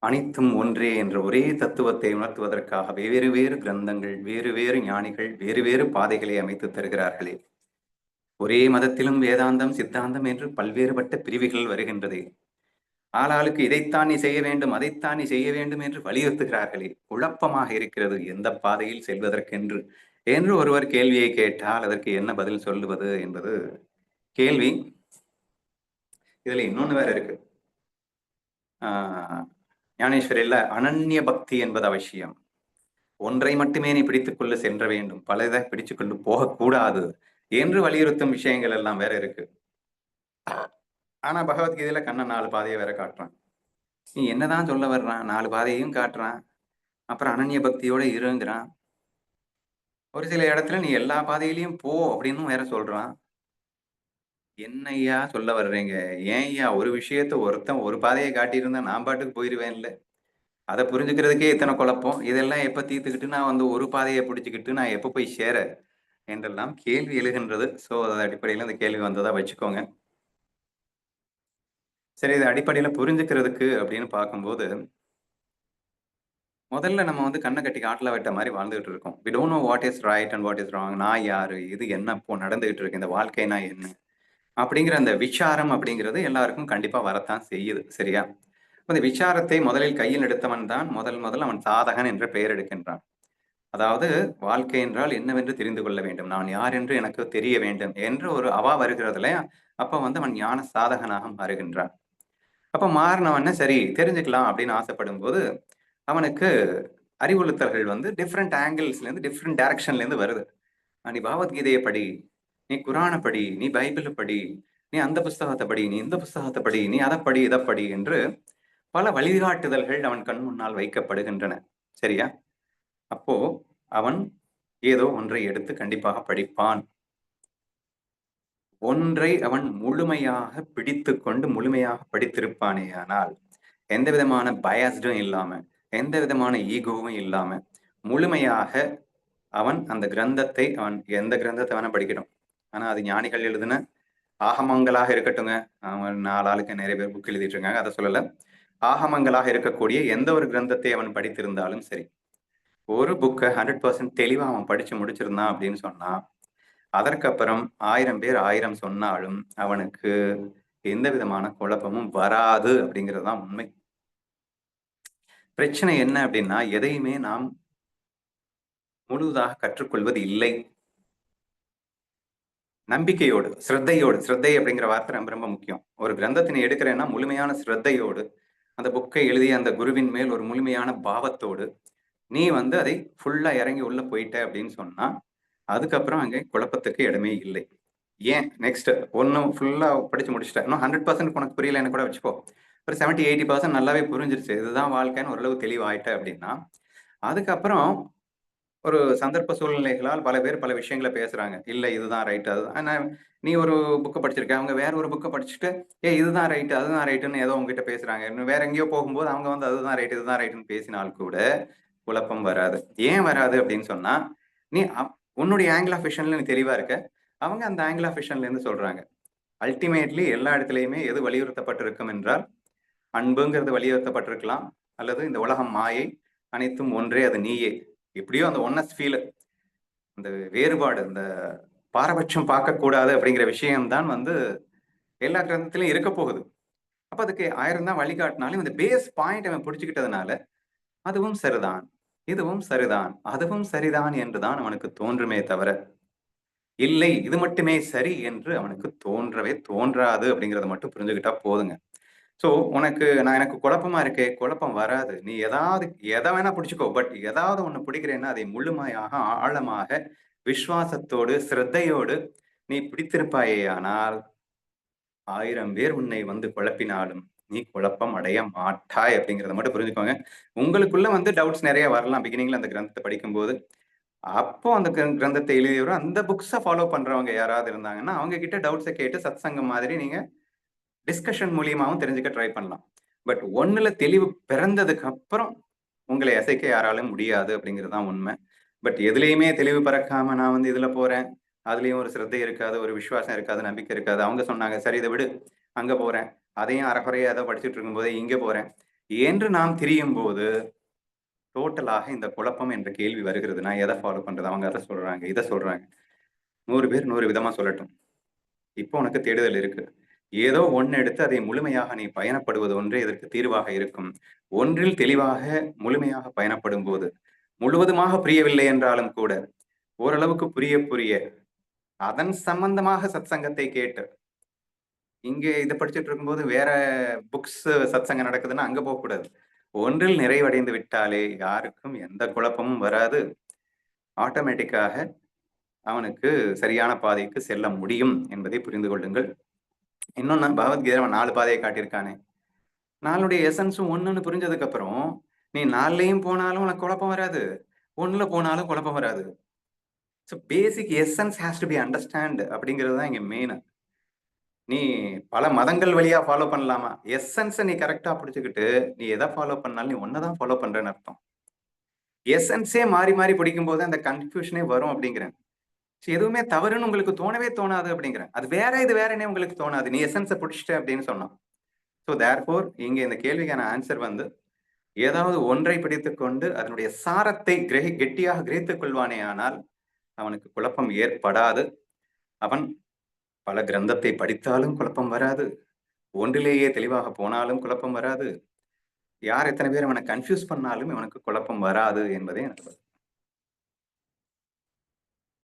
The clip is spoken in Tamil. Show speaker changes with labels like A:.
A: அனைத்தும் ஒன்றே என்ற ஒரே தத்துவத்தை உணர்த்துவதற்காக வேறு வேறு கிரந்தங்கள் வேறு வேறு ஞானிகள் வேறு வேறு பாதைகளை அமைத்து தருகிறார்களே. ஒரே மதத்திலும் வேதாந்தம் சித்தாந்தம் என்று பல்வேறுபட்ட பிரிவுகள் வருகின்றது. ஆளாளுக்கு இதைத்தான் நீ செய்ய வேண்டும் அதைத்தான் நீ செய்ய வேண்டும் என்று வலியுறுத்துகிறார்களே. குழப்பமாக இருக்கிறது எந்த பாதையில் செல்வதற்கென்று. என்று ஒருவர் கேள்வியை கேட்டால் அதற்கு என்ன பதில் சொல்லுவது என்பது கேள்வி. இதுல இன்னொன்னு வேற இருக்கு. ஆஹ் ஞானேஸ்வரில் அனன்ய பக்தி என்பது அவசியம். ஒன்றை மட்டுமே நீ பிடித்துக்கொள்ள சென்ற வேண்டும். பலதை பிடிச்சுக்கொண்டு போகக்கூடாது. என்று வலியுறுத்தும் விஷயங்கள் எல்லாம் வேற இருக்கு. ஆனா பகவத்கீதையில கண்ணன் நாலு பாதையை வேற காட்டுறான். நீ என்னதான் சொல்ல வர்றான் நாலு பாதையையும் காட்டுறான். அப்புறம் அனன்ய பக்தியோட இருங்கிறான். ஒரு சில இடத்துல நீ எல்லா பாதையிலையும் போ அப்படின்னு வேற சொல்றான். என்னய்யா சொல்ல வர்றீங்க? ஏன் ஐயா ஒரு விஷயத்த ஒருத்தன் ஒரு பாதையை காட்டியிருந்தா நான் பாட்டுக்கு போயிருவேன்ல. அதை புரிஞ்சுக்கிறதுக்கே இத்தனை குழப்பம். இதெல்லாம் எப்போ தீர்த்துக்கிட்டு நான் வந்து ஒரு பாதையை பிடிச்சிக்கிட்டு நான் எப்போ போய் சேர என்றெல்லாம் கேள்வி எழுகின்றது. ஸோ அது அடிப்படையில் இந்த கேள்வி வந்ததாக வச்சுக்கோங்க. சரி இது அடிப்படையில் புரிஞ்சுக்கிறதுக்கு அப்படின்னு பார்க்கும்போது முதல்ல நம்ம வந்து கண்ணை கட்டி காட்டில் வெட்ட மாதிரி வாழ்ந்துகிட்டு இருக்கோம். We don't know what is right and what is wrong நான் யாரு? இது என்ன இப்போ நடந்துகிட்டு இருக்கு? இந்த வாழ்க்கைனா என்ன? அப்படிங்கிற அந்த விசாரம் அப்படிங்கிறது எல்லாருக்கும் கண்டிப்பா வரத்தான் செய்யுது சரியா? அந்த விசாரத்தை முதலில் கையில் எடுத்தவன் தான் முதல் முதல் அவன் சாதகன் என்று பெயர் எடுக்கின்றான். அதாவது வாழ்க்கை என்றால் என்னவென்று தெரிந்து கொள்ள வேண்டும். நான் யார் என்று எனக்கு தெரிய வேண்டும் என்று ஒரு அவா வருகிறதுல அப்ப வந்து அவன் ஞான சாதகனாக மாறுகின்றான். அப்ப மாறினவன சரி தெரிஞ்சுக்கலாம் அப்படின்னு ஆசைப்படும் போது அவனுக்கு அறிவுறுத்தல்கள் வந்து டிஃப்ரெண்ட் ஆங்கிள்ஸ்ல இருந்து டிஃப்ரெண்ட் டைரக்ஷன்ல இருந்து வருது. நீ பகவத்கீதையை படி நீ குரானை படி நீ பைபிளை படி நீ அந்த புஸ்தகத்தை படி நீ இந்த புஸ்தகத்தை படி நீ அதை படி இதை படி என்று பல வழிகாட்டுதல்கள் அவன் கண் முன்னால் வைக்கப்படுகின்றன. சரியா? அப்போ அவன் ஏதோ ஒன்றை எடுத்து கண்டிப்பாக படிப்பான். ஒன்றை அவன் முழுமையாக பிடித்து கொண்டு முழுமையாக படித்திருப்பானேயானால் எந்த விதமான பயஸ்டும் இல்லாம எந்த விதமான ஈகோவும் இல்லாம முழுமையாக அவன் அந்த கிரந்தத்தை அவன் எந்த கிரந்தத்தை வேணா படிக்கணும் ஆனா அது ஞானிகள் எழுதின ஆகமங்களாக இருக்கட்டுங்க அவன் நாலாளுக்கு நிறைய பேர் புக் எழுதிட்டு இருக்காங்க அதை சொல்லல. ஆகமங்களாக இருக்கக்கூடிய எந்த ஒரு கிரந்தத்தை அவன் படித்திருந்தாலும் சரி ஒரு புக்கை ஹண்ட்ரட் பர்சன்ட் தெளிவா அவன் படிச்சு முடிச்சிருந்தான் அப்படின்னு சொன்னா அதற்கப்புறம் ஆயிரம் பேர் ஆயிரம் சொன்னாலும் அவனுக்கு எந்த விதமான குழப்பமும் வராது அப்படிங்கிறது தான் உண்மை. பிரச்சனை என்ன அப்படின்னா எதையுமே நாம் முழுதாக கற்றுக்கொள்வது இல்லை. நம்பிக்கையோடு ஸ்ரத்தையோடு ஸ்ரத்தை அப்படிங்கிற வார்த்தை ரொம்ப ரொம்ப முக்கியம். ஒரு கிரந்தத்தினை எடுக்கிறேன்னா முழுமையான ஸ்ரத்தையோடு அந்த புக்கை எழுதிய அந்த குருவின் மேல் ஒரு முழுமையான பாவத்தோடு நீ வந்து அதை ஃபுல்லா இறங்கி உள்ள போயிட்ட அப்படின்னு சொன்னா அதுக்கப்புறம் அங்கே குழப்பத்துக்கு இடமே இல்லை. ஏன்? நெக்ஸ்ட் ஒன்னும் ஃபுல்லா படிச்சு முடிச்சிட்டேன். இன்னும் ஹண்ட்ரட் பர்சன்ட் உனக்கு புரியலன்னு கூட வச்சுக்கோ. ஒரு செவன்ட்டி எயிட்டி பர்சன்ட் நல்லாவே புரிஞ்சிருச்சு. இதுதான் வாழ்க்கைன்னு ஓரளவு தெளிவாயிட்ட அப்படின்னா அதுக்கப்புறம் ஒரு சந்தர்ப்ப சூழ்நிலைகளால் பல பேர் பல விஷயங்களை பேசுறாங்க. இல்லை இதுதான் ரைட் அதுதான். ஆனா நீ ஒரு புக்கை படிச்சிருக்க. அவங்க வேற ஒரு புக்கை படிச்சுட்டு ஏ இதுதான் ரைட்டு அதுதான் ரைட்டுன்னு ஏதோ உங்ககிட்ட பேசுறாங்க. இன்னும் வேற எங்கேயோ போகும்போது அவங்க வந்து அதுதான் ரைட் இதுதான் ரைட்டுன்னு பேசினால் கூட குழப்பம் வராது. ஏன் வராது அப்படின்னு சொன்னா நீ உன்னுடைய ஆங்கிள் ஆஃப் விஷன்ல நீ தெளிவா இருக்க. அவங்க அந்த ஆங்கிள் ஆஃப் விஷன்ல இருந்து சொல்றாங்க. அல்டிமேட்லி எல்லா இடத்துலையுமே எது வலியுறுத்தப்பட்டிருக்கும் என்றால் அன்புங்கிறது வலியுறுத்தப்பட்டிருக்கலாம். அல்லது இந்த உலகம் மாயை அனைத்தும் ஒன்றே அது நீயே. எப்படியோ அந்த ஒன்னஸ் ஃபீல் அந்த வேறுபாடு இந்த பாரபட்சம் பார்க்கக்கூடாது அப்படிங்கிற விஷயம்தான் வந்து எல்லா கிரந்தத்திலையும் இருக்க போகுது. அப்போ அதுக்கு ஆயிரம் தான் வழிகாட்டினாலும் இந்த பேஸ் பாயிண்ட் அவன் பிடிச்சுக்கிட்டதுனால அதுவும் சரிதான் இதுவும் சரிதான் அதுவும் சரிதான் என்றுதான் அவனுக்கு தோன்றுமே தவிர இல்லை இது மட்டுமே சரி என்று அவனுக்கு தோன்றவே தோன்றாது அப்படிங்கிறத மட்டும் புரிஞ்சுக்கிட்டா போதுங்க. ஸோ உனக்கு நான் எனக்கு குழப்பமா இருக்கே குழப்பம் வராது. நீ ஏதாவது எதை வேணா பிடிச்சிக்கோ பட் ஏதாவது ஒன்று பிடிக்கிறேன்னா அதை முழுமையாக ஆழமாக விஸ்வாசத்தோடு சிரத்தையோடு நீ பிடித்திருப்பாயே ஆனால் ஆயிரம் பேர் உன்னை வந்து குழப்பினாலும் நீ குழப்பம் அடைய மாட்டாய் அப்படிங்கிறத மட்டும் புரிஞ்சுக்கோங்க. உங்களுக்குள்ள வந்து டவுட்ஸ் நிறைய வரலாம். பிகினிங்ல அந்த கிரந்தத்தை படிக்கும்போது. அப்போ அந்த கிரந்தத்தை எழுதியவரும் அந்த புக்ஸை ஃபாலோ பண்றவங்க யாராவது இருந்தாங்கன்னா அவங்க கிட்ட டவுட்ஸை கேட்டு சத் சங்கம் மாதிரி நீங்க டிஸ்கஷன் மூலியமாகவும் தெரிஞ்சுக்க ட்ரை பண்ணலாம். பட் ஒன்றில் தெளிவு பிறந்ததுக்கு அப்புறம் உங்களை அசைக்க யாராலும் முடியாது அப்படிங்கிறது தான் உண்மை. பட் எதுலேயுமே தெளிவு பறக்காம நான் வந்து இதில் போகிறேன் அதுலேயும் ஒரு சிரத்தை இருக்காது ஒரு விசுவாசம் இருக்காது நம்பிக்கை இருக்காது. அவங்க சொன்னாங்க சரி இதை விடு. அங்கே போகிறேன் அதையும் அறகுறையாக அதை படிச்சுட்டு இருக்கும்போதே இங்கே போகிறேன் என்று நாம் திரியும்போது டோட்டலாக இந்த குழப்பம் என்ற கேள்வி வருகிறது. நான் எதை ஃபாலோ பண்ணுறது அவங்க அதை சொல்கிறாங்க இதை சொல்கிறாங்க நூறு பேர் நூறு விதமாக சொல்லட்டும். இப்போ உனக்கு தேடுதல் இருக்குது ஏதோ ஒன்று எடுத்து அதை முழுமையாக நீ பயணப்படுவது ஒன்றே இதற்கு தீர்வாக இருக்கும். ஒன்றில் தெளிவாக முழுமையாக பயணப்படும் போது முழுவதுமாக புரியவில்லை என்றாலும் கூட ஓரளவுக்கு புரிய புரிய அதன் சம்பந்தமாக சத்சங்கத்தை கேட்டு இங்கே இதை படிச்சுட்டு இருக்கும்போது வேற புக்ஸ் சத்சங்கம் நடக்குதுன்னா அங்க போகக்கூடாது ஒன்றில் நிறைவடைந்து விட்டாலே யாருக்கும் எந்த குழப்பமும் வராது. ஆட்டோமேட்டிக்காக அவனுக்கு சரியான பாதைக்கு செல்ல முடியும் என்பதை புரிந்து கொள்ளுங்கள். இன்னொன்னு பகவத்கீதை அவன் நாலு பாதையை காட்டியிருக்கானே. நாளுடைய எசன்ஸும் ஒண்ணுன்னு புரிஞ்சதுக்கு அப்புறம் நீ நாலுலயும் போனாலும் உனக்கு குழப்பம் வராது. ஒண்ணுல போனாலும் குழப்பம் வராது. So basic essence has to be understand அப்படிங்கிறது தான் இங்க மெயின் நீ பல மதங்கள் வழியா ஃபாலோ பண்ணலாமா? எசன்ஸை நீ கரெக்டா பிடிச்சுக்கிட்டு நீ எதை ஃபாலோ பண்ணாலும் நீ ஒன்னதான் ஃபாலோ பண்றேன்னு அர்த்தம். எசன்ஸே மாறி மாறி பிடிக்கும் போது அந்த கன்ஃபியூஷனே வரும் அப்படிங்கிறேன். எதுவுமே தவறுன்னு உங்களுக்கு தோணவே தோணாது அப்படிங்கிறேன் அது வேற இது வேறனே உங்களுக்கு தோணாது. நீ எசன்ஸை பிடிச்சிட்ட அப்படின்னு சொன்னான். ஸோ தேர்ஃபோர் இங்கே இந்த கேள்விக்கான ஆன்சர் வந்து ஏதாவது ஒன்றை பிடித்து கொண்டு அதனுடைய சாரத்தை கிரகி கெட்டியாக கிரகித்துக் கொள்வானே ஆனால் அவனுக்கு குழப்பம் ஏற்படாது. அவன் பல கிரந்தத்தை படித்தாலும் குழப்பம் வராது. ஒன்றிலேயே தெளிவாக போனாலும் குழப்பம் வராது. யார் எத்தனை பேர் அவனை கன்ஃபியூஸ் பண்ணாலும் இவனுக்கு குழப்பம் வராது என்பதே எனக்கு